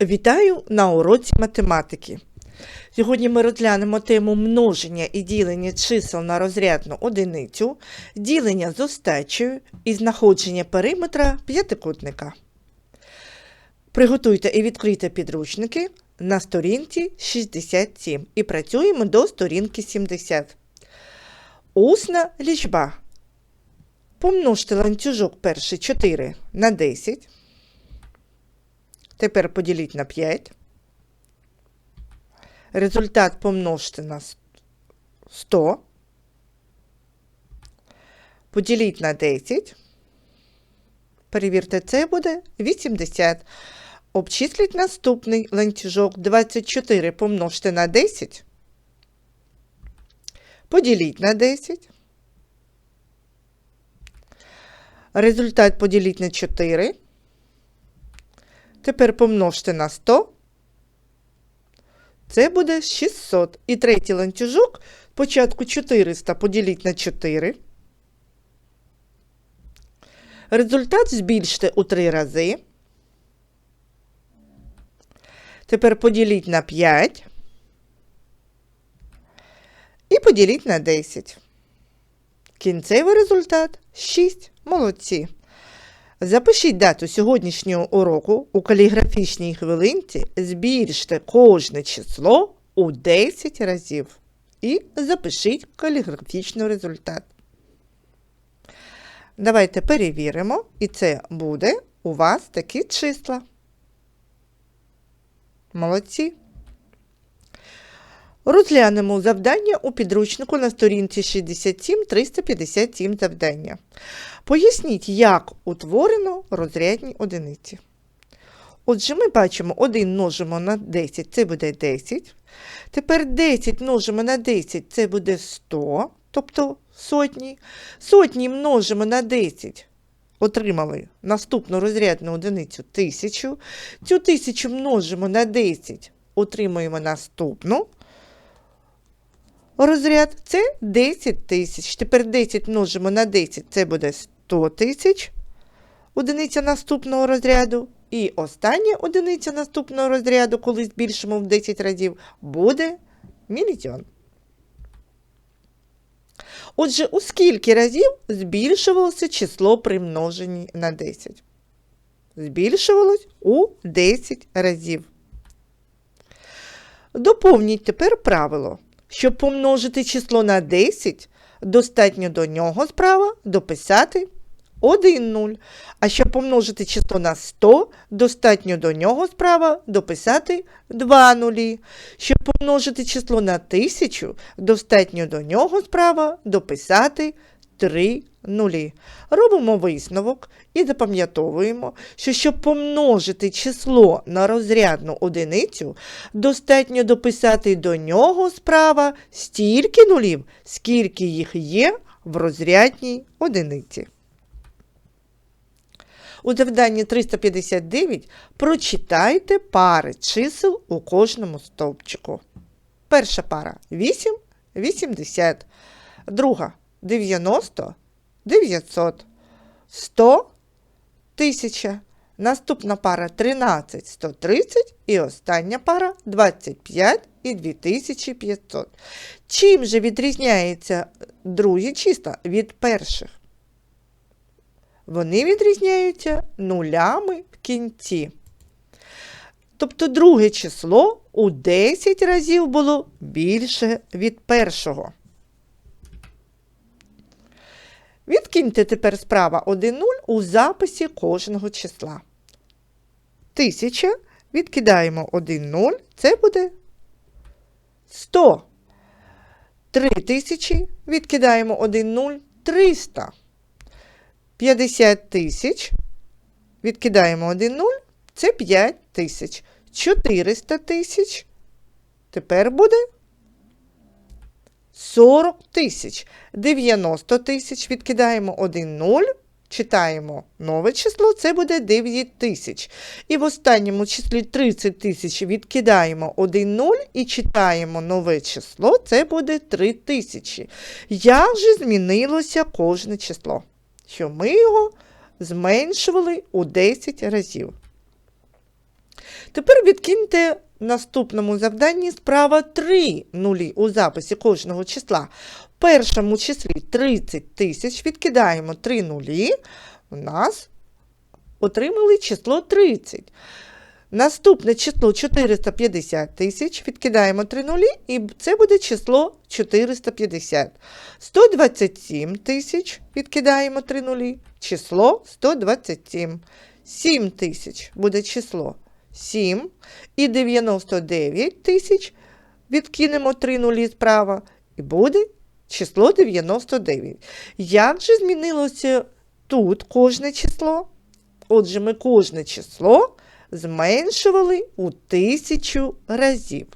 Вітаю на уроці математики. Сьогодні ми розглянемо тему множення і ділення чисел на розрядну одиницю, ділення з остачею і знаходження периметра п'ятикутника. Приготуйте і відкрийте підручники на сторінці 67 і працюємо до сторінки 70. Усна лічба. Помножте ланцюжок перший 4 на 10. Тепер поділіть на 5. Результат помножте на 100. Поділіть на 10. Перевірте, це буде 80. Обчисліть наступний ланцюжок 24 помножте на 10. Поділіть на 10. Результат поділіть на 4. Тепер помножте на 100. Це буде 600. І третій ланцюжок спочатку 400 поділіть на 4. Результат збільште у 3 рази. Тепер поділіть на 5. І поділіть на 10. Кінцевий результат 6. Молодці. Запишіть дату сьогоднішнього уроку у каліграфічній хвилинці, збільште кожне число у 10 разів і запишіть каліграфічний результат. Давайте перевіримо, і це буде у вас такі числа. Молодці. Розглянемо завдання у підручнику на сторінці 67 357 завдання. Поясніть, як утворено розрядні одиниці. Отже, ми бачимо 1 множимо на 10, це буде 10. Тепер 10 множимо на 10, це буде 100, тобто сотні. Сотні множимо на 10. Отримали наступну розрядну одиницю 1000. Цю 1000 множимо на 10, отримуємо наступну розряд це 10 тисяч. Тепер 10 множимо на 10, це буде 100 тисяч. Одиниця наступного розряду. І остання одиниця наступного розряду, коли збільшимо в 10 разів, буде мільйон. Отже, у скільки разів збільшувалося число при множенні на 10? Збільшувалось у 10 разів. Доповніть тепер правило. Щоб помножити число на 10, достатньо до нього справа дописати 1 0. А щоб помножити число на 100, достатньо до нього справа дописати 2 нулі. Щоб помножити число на 1000, достатньо до нього справа дописати 3 нулі. Робимо висновок і запам'ятовуємо, що щоб помножити число на розрядну одиницю, достатньо дописати до нього справа стільки нулів, скільки їх є в розрядній одиниці. У завданні 359 прочитайте пари чисел у кожному стовпчику. Перша пара 8, 80, друга 90, 900, 100, 1000. Наступна пара 13, 130 і остання пара 25 і 2500. Чим же відрізняються другі числа від перших? Вони відрізняються нулями в кінці. Тобто друге число у 10 разів було більше від першого. Відкиньте тепер справа 1 0 у записі кожного числа. Тисяча. Відкидаємо 1 0, це буде 100. 3000. Відкидаємо 1 0, 300. 50 тисяч. Відкидаємо 1 0, це 5 тисяч. 400 тисяч. Тепер буде 40 тисяч. 90 тисяч. Відкидаємо 1 0. Читаємо нове число, це буде 9 тисяч. І в останньому числі 30 тисяч відкидаємо 1 0 і читаємо нове число, це буде 3 тисячі. Як же змінилося кожне число? Що ми його зменшували у 10 разів. Тепер відкиньте в наступному завданні справа 3 нулі у записі кожного числа. В першому числі 30 тисяч, відкидаємо 3 нулі, у нас отримали число 30. Наступне число 450 тисяч, відкидаємо 3 нулі, і це буде число 450. 127 тисяч, відкидаємо 3 нулі, число 127. 7 тисяч буде число 7. І 99 тисяч, відкинемо 3 нулі справа, і буде число 99. Як же змінилося тут кожне число? Отже, ми кожне число зменшували у тисячу разів.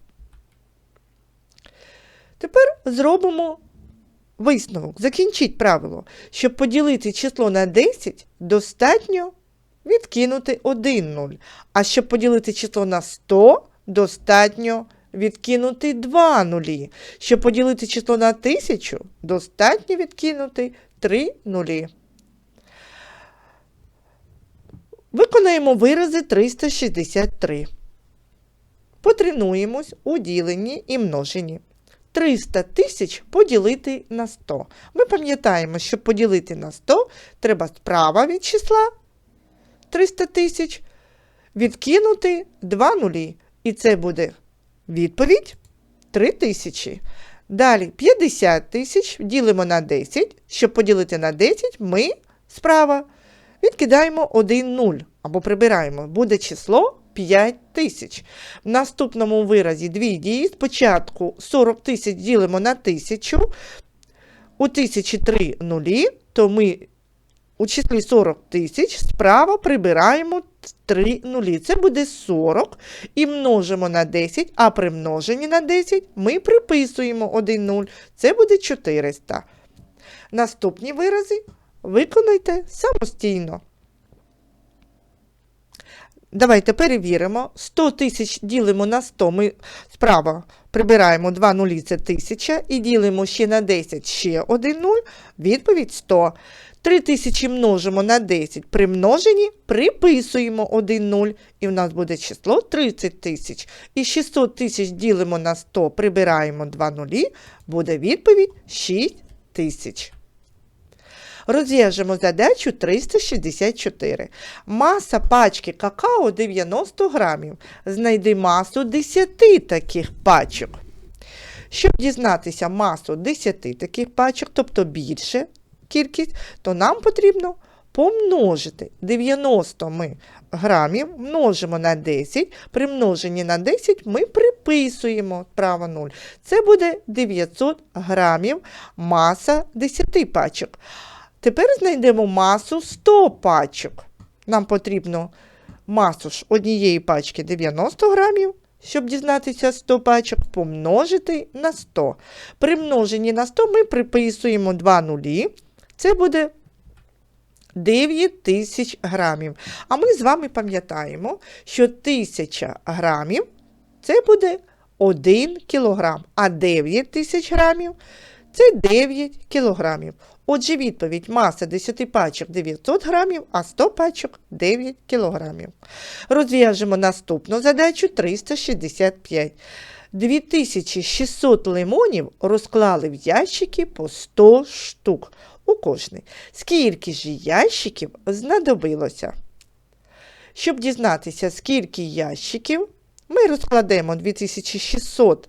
Тепер зробимо висновок. Закінчіть правило. Щоб поділити число на 10, достатньо відкинути 1 нуль. А щоб поділити число на 100, достатньо відкинути 2 нулі. Щоб поділити число на 1000, достатньо відкинути 3 нулі. Виконаємо вирази 363. Потренуємось у діленні і множенні. 300 тисяч поділити на 100. Ми пам'ятаємо, щоб поділити на 100, треба справа від числа 300 тисяч відкинути 2 нулі. І це буде відповідь 3 тисячі. Далі 50 тисяч ділимо на 10. Щоб поділити на 10, ми справа відкидаємо 1 0 або прибираємо. Буде число 5 тисяч. В наступному виразі дві дії. Спочатку 40 тисяч ділимо на 1000. У 1003 нулі, то ми у числі 40 тисяч справа прибираємо 3 нулі. Це буде 40 і множимо на 10, а при множенні на 10 ми приписуємо 1 0. Це буде 400. Наступні вирази виконайте самостійно. Давайте перевіримо. 100 тисяч ділимо на 100. Ми справа прибираємо 2 нулі, це 1000, і ділимо ще на 10 ще 1 0. Відповідь 100. 3 тисячі множимо на 10. При множенні приписуємо 1 0, і в нас буде число 30 тисяч. І 600 тисяч ділимо на 100, прибираємо 2 нулі, буде відповідь 6 тисяч. Розв'яжемо задачу 364. Маса пачки какао 90 грамів. Знайди масу 10 таких пачок. Щоб дізнатися масу 10 таких пачок, тобто більше кількість, то нам потрібно помножити 90 ми грамів, множимо на 10. При множенні на 10 ми приписуємо право 0. Це буде 900 грамів маса 10 пачок. Тепер знайдемо масу 100 пачок. Нам потрібно масу ж однієї пачки 90 грамів, щоб дізнатися 100 пачок, помножити на 100. При множенні на 100 ми приписуємо 2 нулі. Це буде 9 тисяч грамів. А ми з вами пам'ятаємо, що 1000 грамів це буде 1 кілограм, а 9 тисяч грамів це 9 кілограмів. Отже, відповідь маса 10 пачок 900 грамів, а 100 пачок 9 кілограмів. Розв'яжемо наступну задачу 365. 2600 лимонів розклали в ящики по 100 штук у кожний. Скільки ж ящиків знадобилося? Щоб дізнатися, скільки ящиків, ми розкладемо 2600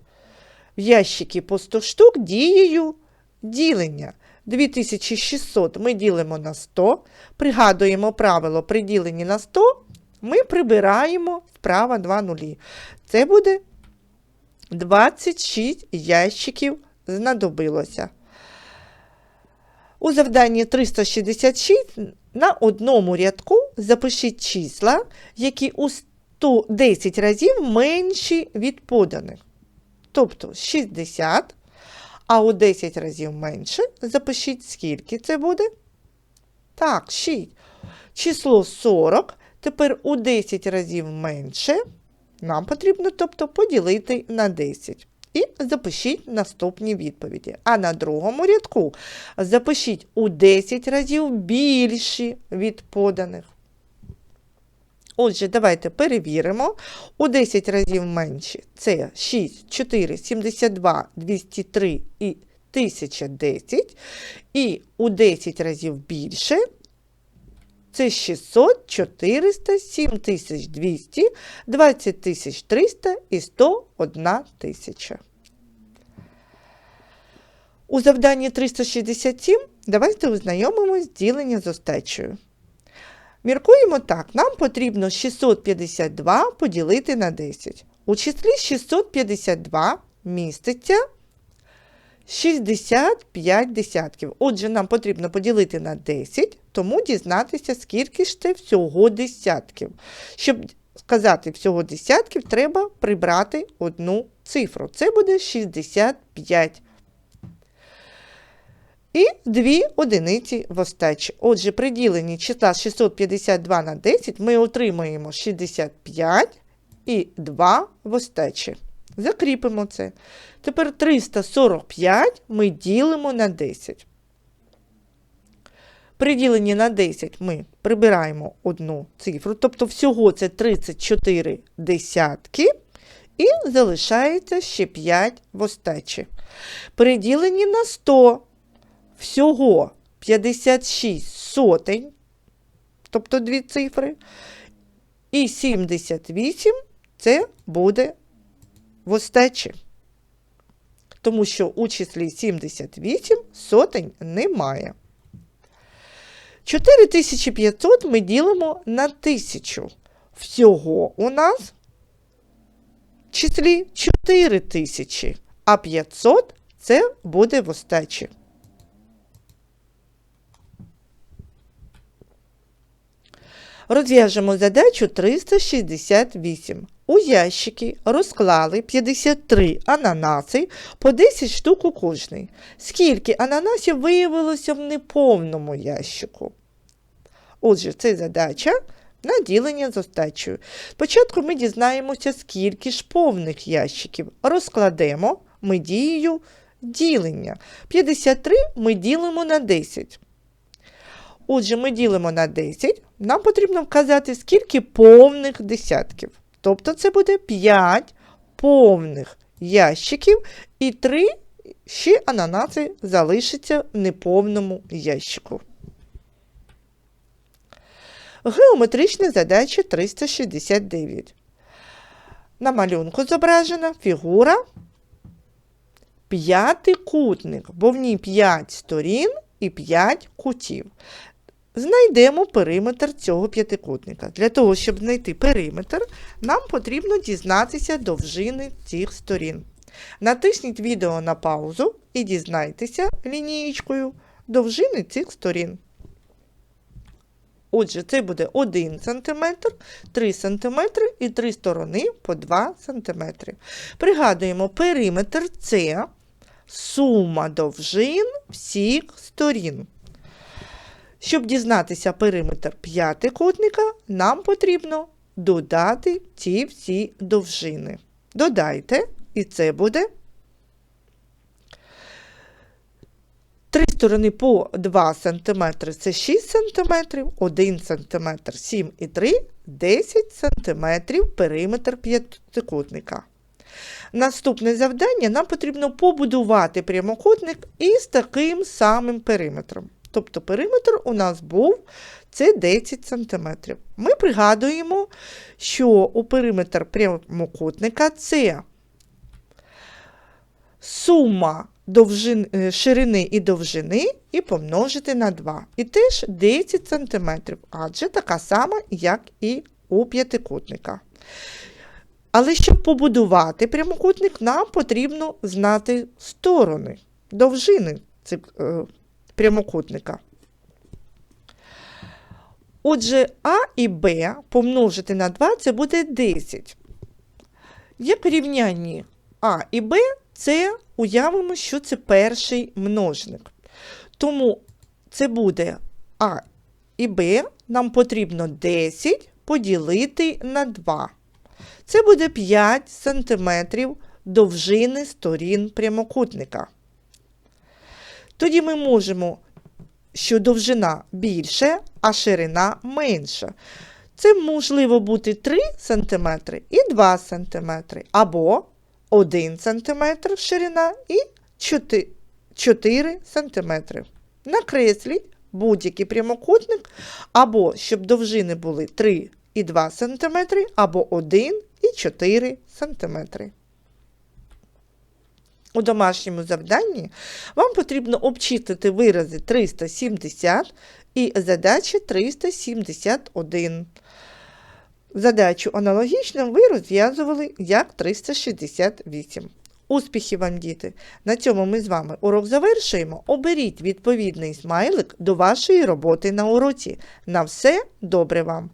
в ящики по 100 штук дією ділення. 2600 ми ділимо на 100, пригадуємо правило при діленні на 100, ми прибираємо справа 2 нулі. Це буде 26 ящиків знадобилося. У завданні 366 на одному рядку запишіть числа, які у 110 разів менші від поданих. Тобто 60, а у 10 разів менше запишіть, скільки це буде. Так, 6. Число 40. Тепер у 10 разів менше. Нам потрібно тобто, поділити на 10. І запишіть наступні відповіді. А на другому рядку запишіть у 10 разів більші від поданих. Отже, давайте перевіримо. У 10 разів менше це 6, 4, 72, 203 і 1010. І у 10 разів більше це 600, 400, 7200, 20300 і 101 тисяча. У завданні 367 давайте ознайомимось з ділення з остачею. Міркуємо так, нам потрібно 652 поділити на 10. У числі 652 міститься 65 десятків. Отже, нам потрібно поділити на 10, тому дізнатися, скільки ж це всього десятків. Щоб сказати всього десятків, треба прибрати одну цифру. Це буде 65. І дві одиниці в. Отже, при діленні числа 652 на 10 ми отримаємо 65 і 2 в. Закріпимо це. Тепер 345 ми ділимо на 10. При діленні на 10 ми прибираємо одну цифру, тобто всього це 34 десятки, і залишається ще 5 в остачі. При діленні на 100 всього 56 сотень, тобто дві цифри, і 78 це буде в остачі. Тому що у числі 78 сотень немає. 4500 ми ділимо на 1000. Всього у нас в числі 4000, а 500 це буде в остачі. Розв'яжемо задачу 368. У ящики розклали 53 ананаси по 10 штук у кожний. Скільки ананасів виявилося в неповному ящику? Отже, це задача на ділення з остачею. Спочатку ми дізнаємося, скільки ж повних ящиків. Розкладемо ми дією ділення. 53 ми ділимо на 10. Отже, ми ділимо на 10. Нам потрібно вказати, скільки повних десятків. Тобто це буде 5 повних ящиків і 3 ще ананаси залишаться в неповному ящику. Геометрична задача 369. На малюнку зображена фігура п'ятикутник, бо в ній 5 сторін і 5 кутів. Знайдемо периметр цього п'ятикутника. Для того, щоб знайти периметр, нам потрібно дізнатися довжини цих сторін. Натисніть відео на паузу і дізнайтеся лінієчкою довжини цих сторін. Отже, це буде 1 см, 3 см і 3 сторони по 2 см. Пригадуємо, периметр це сума довжин всіх сторін. Щоб дізнатися периметр п'ятикутника, нам потрібно додати ці всі довжини. Додайте, і це буде 3 сторони по 2 см це 6 см, 1 см 7 і 3 10 см периметр п'ятикутника. Наступне завдання нам потрібно побудувати прямокутник із таким самим периметром. Тобто периметр у нас був це 10 см. Ми пригадуємо, що у периметр прямокутника це сума довжин, е, ширини і довжини і помножити на 2. І теж 10 см, адже така сама, як і у п'ятикутника. Але щоб побудувати прямокутник, нам потрібно знати сторони, довжини цих е, прямокутника. Отже, А і Б помножити на 2 це буде 10. Як рівнянні А і Б, це уявимо, що це перший множник. Тому це буде А і Б, нам потрібно 10 поділити на 2. Це буде 5 см довжини сторін прямокутника. Тоді ми можемо, що довжина більше, а ширина менша. Це можливо бути 3 см і 2 см, або 1 см ширина і 4 4 см. Накресліть будь-який прямокутник, або щоб довжини були 3 і 2 см, або 1 і 4 см. У домашньому завданні вам потрібно обчислити вирази 370 і задача 371. Задачу аналогічно ви розв'язували як 368. Успіхів вам, діти! На цьому ми з вами урок завершуємо. Оберіть відповідний смайлик до вашої роботи на уроці. На все добре вам!